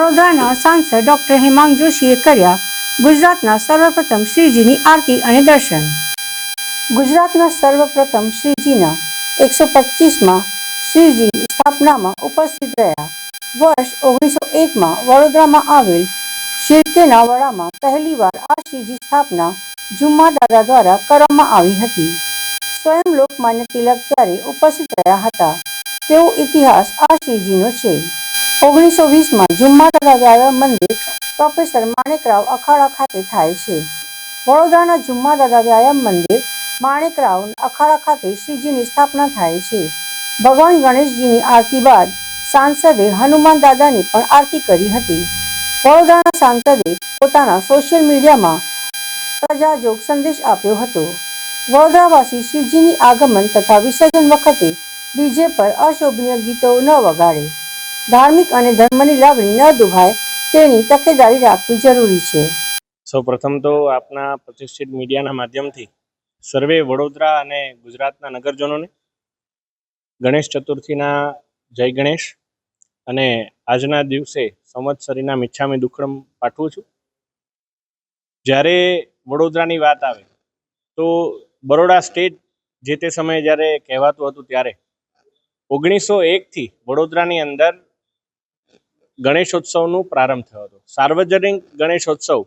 વડોદરાના સાંસદ ડોક્ટર હેમાંગ જોશીએ કર્યા ગુજરાતના સર્વપ્રથમ શ્રીજીની આરતી અને દર્શન. ગુજરાતના સર્વપ્રથમ શ્રીજીના એકસો પચીસમાં શ્રીજી સ્થાપનામાં ઉપસ્થિત રહ્યા. વર્ષ ઓગણીસો એકમાં વડોદરામાં આવેલ શિરકેના વડામાં પહેલીવાર આ શ્રીજી સ્થાપના જુમ્મા દાદા દ્વારા કરવામાં આવી હતી. સ્વયં લોકમાન્ય તિલક ત્યારે ઉપસ્થિત રહ્યા હતા. તેવો ઇતિહાસ આ શ્રીજીનો છે. ઓગણીસો વીસમાં જુમ્મા દાદા મંદિર પ્રોફેસર માણેકરાવ અખાડા ખાતે થાય છે. વડોદરાના જુમ્મા વ્યાયામ મંદિર માણેકરાવ અખાડા ખાતે શ્રીજીની સ્થાપના થાય છે. ભગવાન ગણેશજીની આરતી બાદ સાંસદે હનુમાન દાદાની પણ આરતી કરી હતી. વડોદરાના સાંસદે પોતાના સોશિયલ મીડિયામાં પ્રજાજોગ સંદેશ આપ્યો હતો. વડોદરાવાસી શિવજીની આગમન તથા વિસર્જન વખતે ડીજે પર અશોભનીય ગીતો ન વગાડે. ધાર્મિક અને ધર્મની લાગણી ન દુભાય, તેની તકેદારી રાખવી જરૂરી છે. સૌ પ્રથમ તો આપના પ્રતિષ્ઠિત મીડિયાના માધ્યમથી સર્વે વડોદરા અને ગુજરાતના નગરજનોને, ગણેશ ચતુર્થીના જય ગણેશ અને આજના દિવસે સંવત્સરીના મિચ્છામી દુખડમ પાઠવું છું. જ્યારે વડોદરાની વાત આવે, તો બરોડા સ્ટેટ જે તે સમયે જ્યારે કહેવાતું હતું ત્યારે, ઓગણીસો એકથી વડોદરાની અંદર ગણેશોત્સવનું પ્રારંભ થયો હતો. સાર્વજનિક ગણેશોત્સવ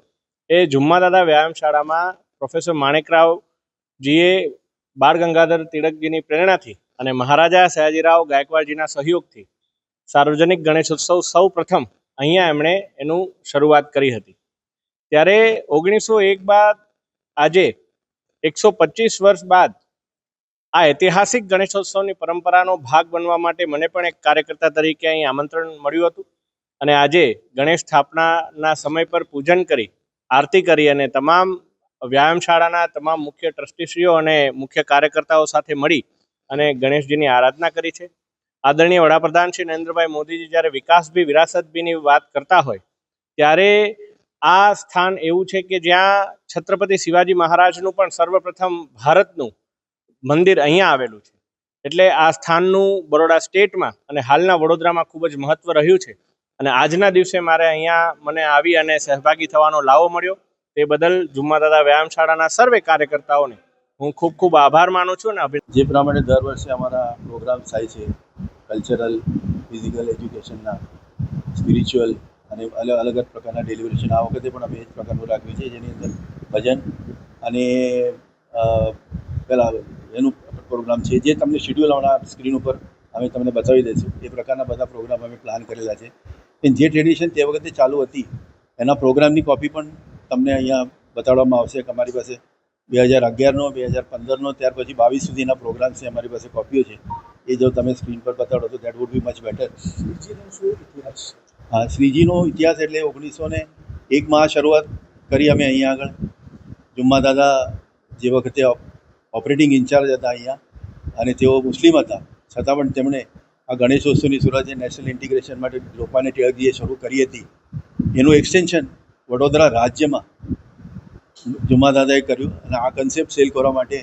એ જુમ્મા દાદા વ્યાયામશાળામાં પ્રોફેસર માણેકરાવજીએ બાળ ગંગાધર તિળકજીની પ્રેરણાથી અને મહારાજા સયાજીરાવ ગાયકવાડજીના સહયોગથી સાર્વજનિક ગણેશોત્સવ સૌ પ્રથમ અહીંયા એમણે એનું શરૂઆત કરી હતી. ત્યારે ઓગણીસો એક બાદ આજે એકસો પચીસ વર્ષ બાદ આ ઐતિહાસિક ગણેશોત્સવની પરંપરાનો ભાગ બનવા માટે મને પણ એક કાર્યકર્તા તરીકે અહીં આમંત્રણ મળ્યું હતું. અને આજે ગણેશ સ્થાપનાના સમય પર પૂજન કરી, આરતી કરી અને તમામ વ્યાયામશાળાના તમામ મુખ્ય ટ્રસ્ટીશ્રીઓ અને મુખ્ય કાર્યકર્તાઓ સાથે મળી અને ગણેશજીની આરાધના કરી છે. આદરણીય વડાપ્રધાન શ્રી નરેન્દ્રભાઈ મોદીજી જ્યારે વિકાસભી વિરાસતભીની વાત કરતા હોય, ત્યારે આ સ્થાન એવું છે કે જ્યાં છત્રપતિ શિવાજી મહારાજનું પણ સર્વપ્રથમ ભારતનું મંદિર અહીંયા આવેલું છે. એટલે આ સ્થાનનું બરોડા સ્ટેટમાં અને હાલના વડોદરામાં ખૂબ જ મહત્વ રહ્યું છે. અને આજના દિવસે મારે અહીંયા મને આવી અને સહભાગી થવાનો લાવો મળ્યો. તે બદલ જુમ્મા દાદા વ્યાયામ શાળાના સર્વે કાર્યકર્તાઓને હું ખૂબ ખૂબ આભાર માનું છું અને જે પ્રમાણે દર વર્ષે અમારા પ્રોગ્રામ થાય છે, કલ્ચરલ, ફિઝિકલ એજ્યુકેશનના, સ્પિરિચ્યુઅલ અને અલગ અલગ પ્રકારના ડિલિવરીશન આ વખતે પણ અમે એ જ પ્રકારનું રાખ્યું છે જેની અંદર ભજન અને પેલા એનું પ્રોગ્રામ છે, જે તમને શેડ્યુલ હમણાં સ્ક્રીન ઉપર અમે તમને બતાવી દઈશું. એ પ્રકારના બધા પ્રોગ્રામ અમે પ્લાન કરેલા છે. જે ટ્રેડિશન તે વખતે ચાલુ હતી એના પ્રોગ્રામની કોપી પણ તમને અહીંયા બતાડવામાં આવશે કે અમારી પાસે બે હજાર અગિયારનો બે હજાર પંદરનો ત્યાર પછી બાવીસ સુધીના પ્રોગ્રામ છે અમારી પાસે કોપીઓ છે. એ જો તમે સ્ક્રીન પર બતાડો તો that would be much better હા શ્રીજીનો ઇતિહાસ એટલે ઓગણીસો ને એકમાં આ શરૂઆત કરી અમે અહીંયા આગળ. જુમ્મા દાદા જે વખતે ઓપરેટિંગ ઇન્ચાર્જ હતા અહીંયા અને તેઓ મુસ્લિમ હતા. છતાં પણ તેમણે આ ગણેશોત્સવની જે નેશનલ ઇન્ટિગ્રેશન માટે લોપાને ટિળકજીએ શરૂ કરી હતી. એનું એક્સટેન્શન વડોદરા રાજ્યમાં જુમા દાદાએ કર્યું અને આ કન્સેપ્ટ સેલ કરવા માટે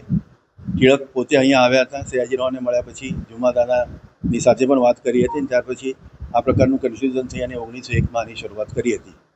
ટિળક પોતે અહીંયા આવ્યા હતા. સયાજીરાવને મળ્યા પછી જુમા દાદાની સાથે પણ વાત કરી હતી અને ત્યાર પછી આ પ્રકારનું કન્ફ્યુઝન થઈ અને ઓગણીસો એકમાં આની શરૂઆત કરી હતી.